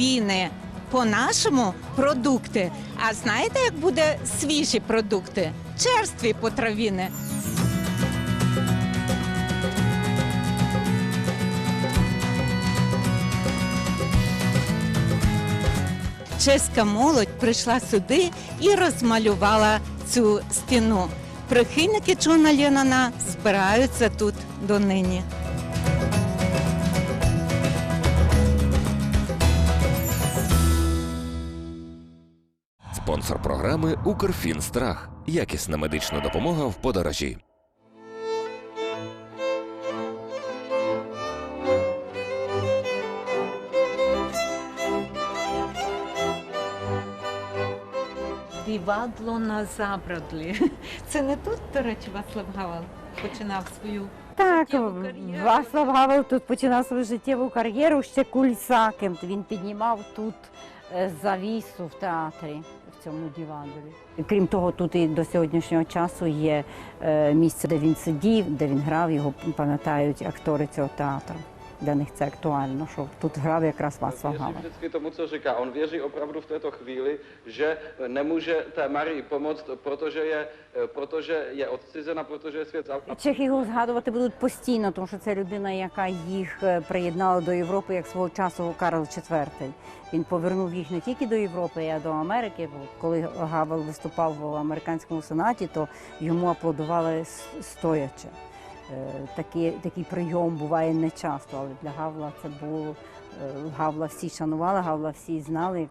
потравіни. По-нашому продукти. А знаєте, як буде свіжі продукти? Черстві потравіни. Чеська молодь прийшла сюди і розмалювала цю стіну. Прихильники Джона Леннона збираються тут донині. Спонсор програми Укрфінстрах. Якісна медична допомога в подорожі. Дівадло на забрадлі. Це не тут, до речі, Вацлав Гавел починав свою Так. Вацлав Гавел тут починав свою життєву кар'єру ще кульсаком. Він піднімав тут е, завісу в театрі цьому дівандові. Крім того, тут і до сьогоднішнього часу є е, місце, де він сидів, де він грав. Його пам'ятають актори цього театру. Для них це актуально, що тут грав якраз Вацлав Гавел. vždycky tomu, co říká. On věří opravdu v této chvíli, že nemůže té Marii pomoct, protože je, protože je odcizena, protože je svět za- Чехи його згадувати будуть постійно, тому що це людина, яка їх приєднала до Європи, як свого часу Карл IV. Він повернув їх не тільки до Європи, а й до Америки. Бо коли Гавел виступав в американському сенаті, то йому аплодували стоячи. Е, Такий, такий прийом буває не часто, але для Гавла це було е, Гавла всі шанували, Гавла всі знали.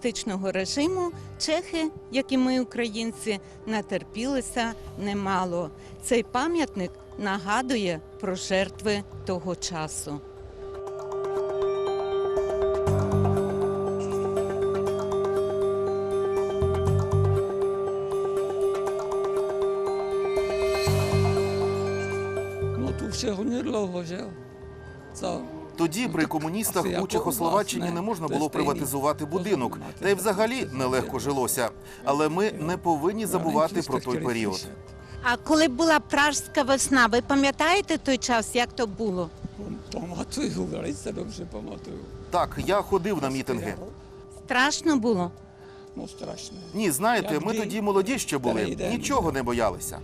Комуністичного режиму чехи, як і ми, українці, натерпілися немало. Цей пам'ятник нагадує про жертви того часу. No tu všeho nedlouho, že jo? Тоді при комуністах у Чехословаччині не можна було приватизувати будинок, та й взагалі нелегко жилося. Але ми не повинні забувати про той період. А коли була пражська весна, ви пам'ятаєте той час, як то було? Так, я ходив на мітинги. Страшно було. No strašné. Ні, знаєте, ми тоді молоді ще були, нічого не боялися.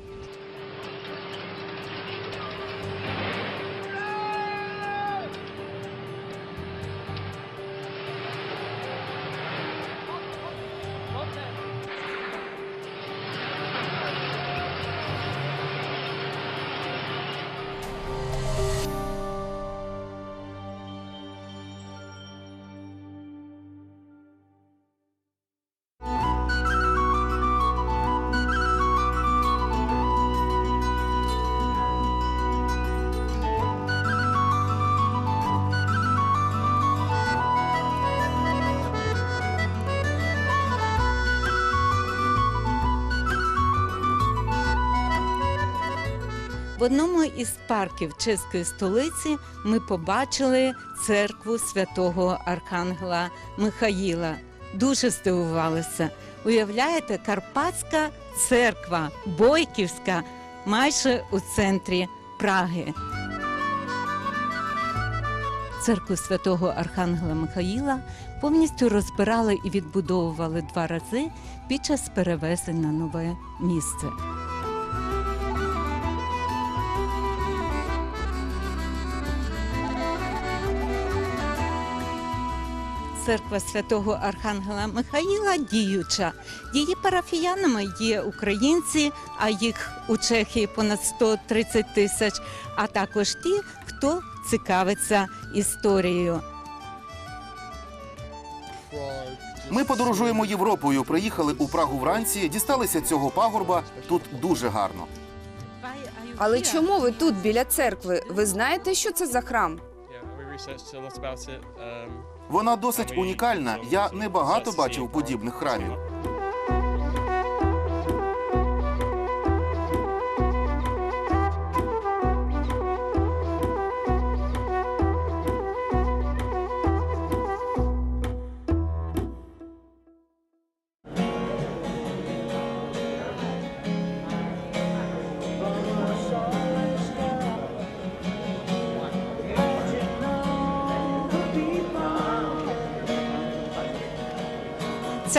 Одному із парків чеської столиці ми побачили церкву святого Архангела Михаїла. Дуже здивувалися. Уявляєте, Карпатська церква Бойківська майже у центрі Праги. Церкву святого Архангела Михаїла повністю розбирали і відбудовували два рази під час перевезень на нове місце. Церква святого Архангела Михаїла діюча. Її парафіянами є українці, а їх у Чехії понад 130 тисяч, а також ті, хто цікавиться історією. Ми подорожуємо Європою. Приїхали у Прагу вранці, дісталися цього пагорба. Тут дуже гарно. Але чому ви тут біля церкви? Ви знаєте, що це за храм? Вона досить унікальна. Я не багато бачив подібних храмів.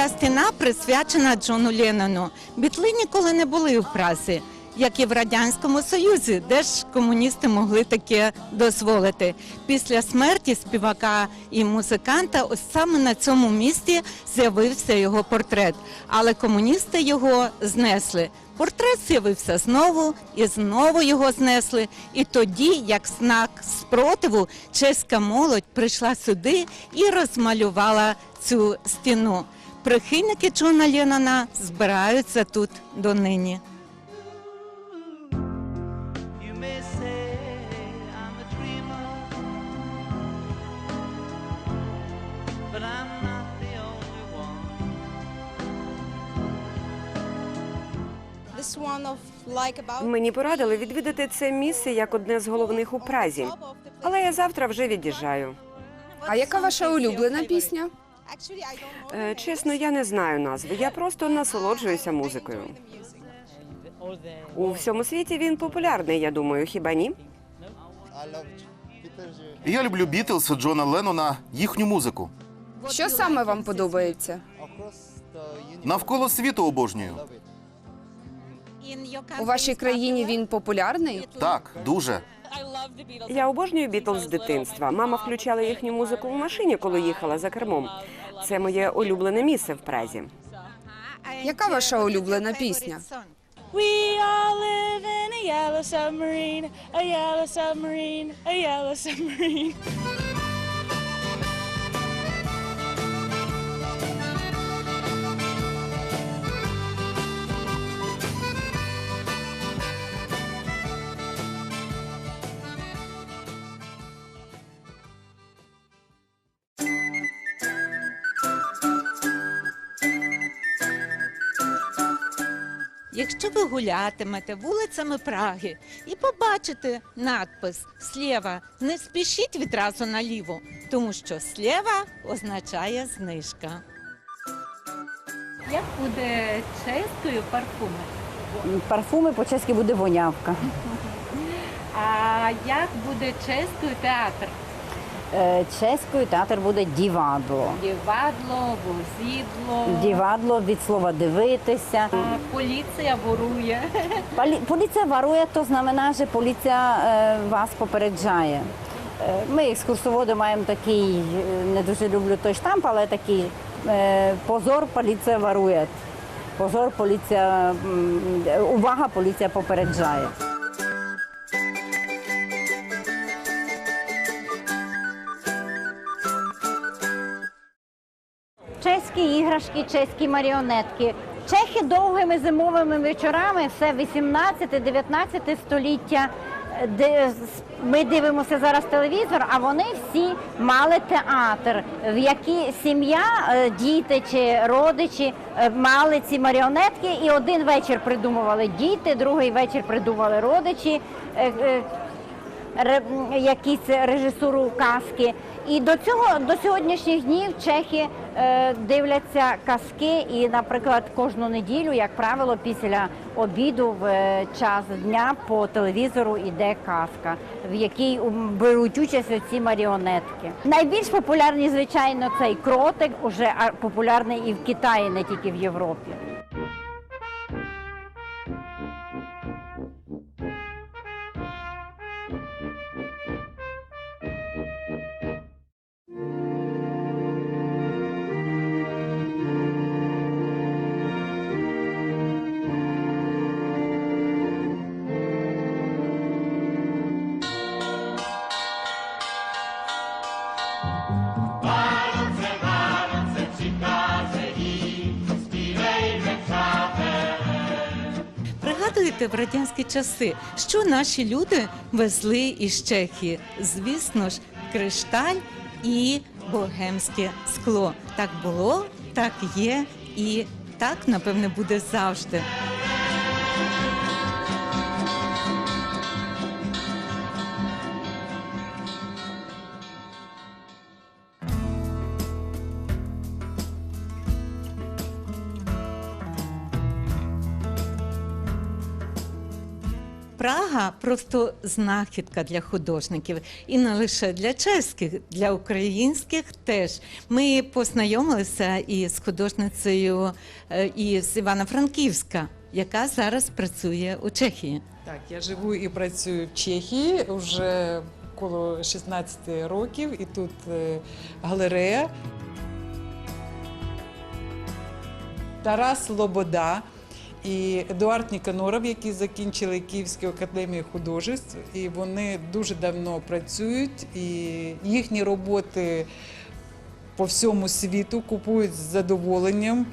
Стіна присвячена Джону Леннону. Бітли ніколи не були в Празі, як і в Радянському Союзі, де ж комуністи могли таке дозволити. Після смерті співака і музиканта, ось саме на цьому місці з'явився його портрет. Але комуністи його знесли. Портрет з'явився знову і знову його знесли. І тоді, як знак спротиву, чеська молодь прийшла сюди і розмалювала цю стіну. Прихильники Джона Леннона збираються тут донині. Мені порадили відвідати це місце як одне з головних у Празі. Але я завтра вже від'їжджаю. А яка ваша улюблена пісня? Е, чесно, я не знаю назви. Я просто насолоджуюся музикою. У всьому світі він популярний, я думаю, хіба ні? Я люблю Бітлз, Джона Леннона, їхню музику. Що саме вам подобається? Навколо світу обожнюю. У вашій країні він популярний? Так, дуже. Я обожнюю Бітлз з дитинства. Мама включала їхню музику в машині, коли їхала за кермом. Це моє улюблене місце в Празі. Яка ваша улюблена пісня? We all live in a yellow submarine, a yellow submarine, a yellow submarine. Якщо ви гулятимете вулицями Праги і побачите надпис «Слєва», не спішіть відразу наліво, тому що «Слєва» означає знижка. Як буде чеською парфуми? Парфуми по-чеськи буде вонявка. А як буде чеською театр? Е, Чеською театр буде дівадло. Дівадло, возідло, Дівадло від слова дивитися. Поліція ворує. Поліція варує, то знамена, що поліція е, вас попереджає. Е, Ми, екскурсоводи, маємо такий, не дуже люблю той штамп, але такий позор, поліція варує. Позор, поліція, увага, поліція попереджає. Чеські іграшки, чеські маріонетки. Чехи довгими зимовими вечорами, все 18-19 століття. е, Де ми дивимося зараз телевізор, а вони всі мали театр, в якій сім'я, е, діти чи родичі е, мали ці маріонетки, і один вечір придумували діти, другий вечір придумували родичі. Якісь режисуру казки. І до цього до сьогоднішніх днів чехи е, дивляться казки, і, наприклад, кожну неділю, як правило, після обіду в е, час дня по телевізору йде казка, в якій беруть участь ці маріонетки. Найбільш популярні, звичайно, цей кротик, уже популярний і в Китаї, не тільки в Європі. Пригадуєте в радянські часи, що наші люди везли із Чехії? Звісно ж, кришталь і богемське скло. Так було, так є і так, напевне, буде завжди. Прага просто знахідка для художників, і не лише для чеських, для українських теж. Ми познайомилися із художницею е, із Івано-Франківська, яка зараз працює у Чехії. Так, я живу і працюю в Чехії вже коло 16 років, і тут е, галерея. Тарас Лобода і Едуард Ніканоров, які закінчили Київську академію художеств, і вони дуже давно працюють, і їхні роботи по всьому світу купують з задоволенням.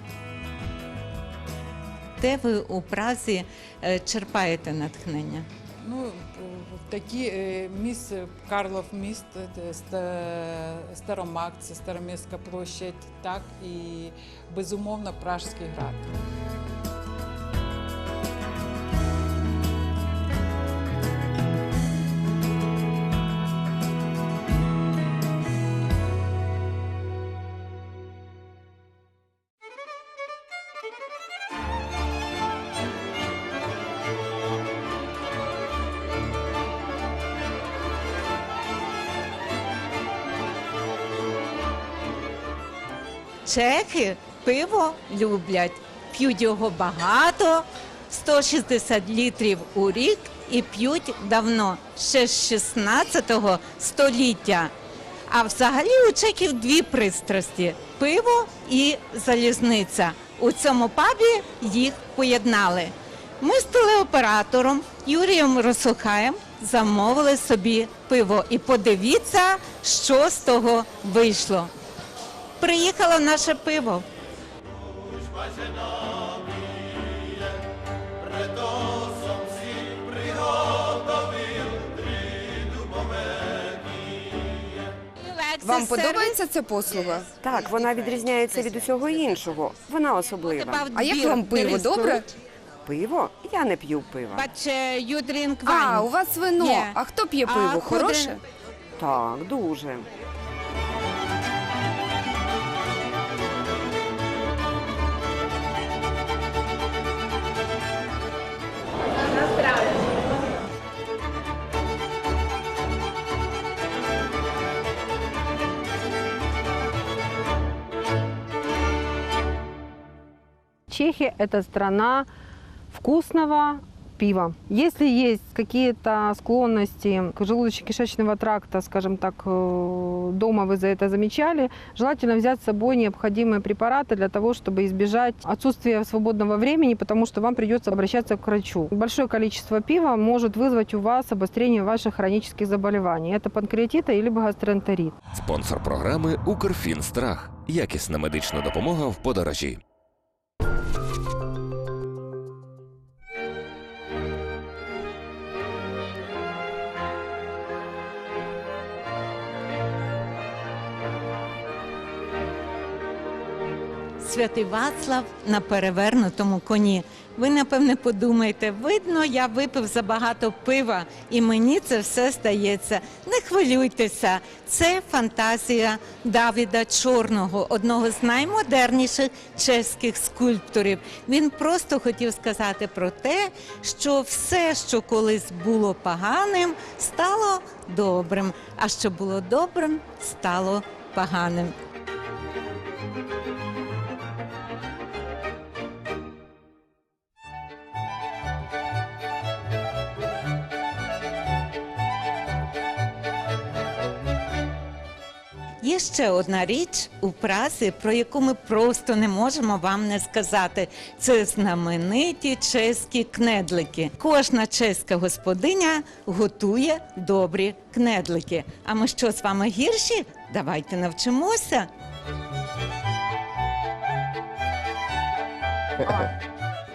Де ви у Празі е, черпаєте натхнення? Ну, такі е, місце Карлов міст, де Старомак, це Староміська площадь, так і безумовно Пражський град. Чехи пиво люблять, п'ють його багато, 160 літрів у рік і п'ють давно, ще з 16 століття. А взагалі у чехів дві пристрасті пиво і залізниця. У цьому пабі їх поєднали. Ми з телеоператором Юрієм Росухаєм замовили собі пиво. І подивіться, що з того вийшло. Приїхало наше пиво. Вам подобається ця послуга? Так, вона відрізняється від усього іншого. Вона особлива. А як вам пиво? Добре? Пиво? Я не п'ю пива. You drink А, у вас вино. А хто п'є пиво? Хороше? Так, дуже. Чехия – это страна вкусного пива. Если есть какие-то склонности к желудочно-кишечного тракта, скажем так, э, дома вы за это замечали, желательно взять с собой необходимые препараты для того, чтобы избежать отсутствия свободного времени, потому что вам придется обращаться к врачу. Большое количество пива может вызвать у вас обострение ваших хронических заболеваний. Это панкреатита или гастроэнтерит. Спонсор програми Укрфінстрах. Якісна медична допомога в подорожі. Святий Вацлав на перевернутому коні. Ви напевне подумаєте, видно, я випив забагато пива, і мені це все стається. Не хвилюйтеся, це фантазія Давіда Чорного, одного з наймодерніших чеських скульпторів. Він просто хотів сказати про те, що все, що колись було поганим, стало добрим, а що було добрим, стало поганим. Є ще одна річ у Празі, про яку ми просто не можемо вам не сказати. Це знамениті чеські кнедлики. Кожна чеська господиня готує добрі кнедлики. А ми що з вами гірші? Давайте навчимося.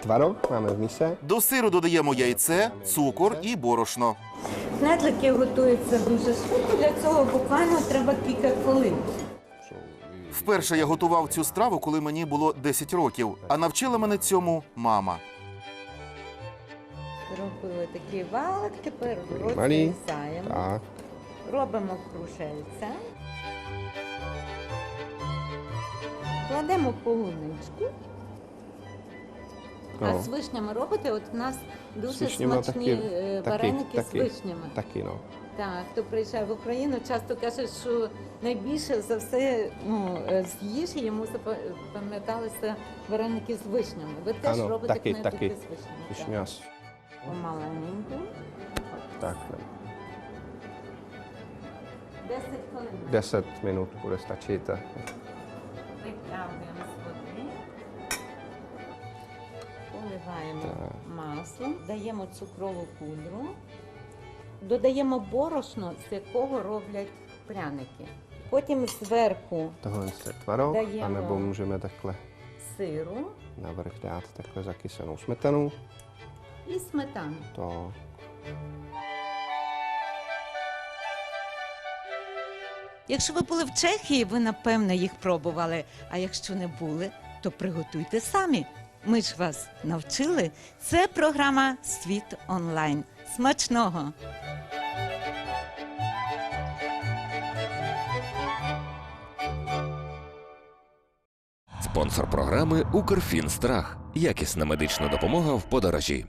Tvarok máme v mise. До сиру додаємо яйце, цукор і борошно. Кнедлики готуються дуже швидко. Для цього буквально треба кілька хвилин. Вперше я готував цю страву, коли мені було 10 років, а навчила мене цьому мама. Зробили такий валик, тепер Малý. розрізаємо. Робимо кружельця. Кладемо полуничку. А з вишнями робите? От у нас дуже вишнями смачні такі- е, вареники такі. з вишнями. Taky no. Так, хто приїжджає в Україну, часто каже, що найбільше за все ну, е, з їжі йому запам'яталися вареники з вишнями. Ви теж Ano, робите taky, книжки taky. з вишнями. Так? Помаленьку. takhle. 10 хвилин. 10 minut bude stačit. a- Витягуємо з води. Поливаємо Так. маслом, даємо цукрову пудру, додаємо борошно, з якого роблять пряники. Потім зверху Tohle je tvarok, Dajeme. anebo můžeme takhle сиру navrch dát takhle zakysanou smetanu. і сметану. To Якщо ви були в Чехії, ви напевно їх пробували. А якщо не були, то приготуйте самі. Ми ж вас навчили. Це програма Світ онлайн. Смачного! Спонсор програми Укрфінстрах. Якісна медична допомога в подорожі.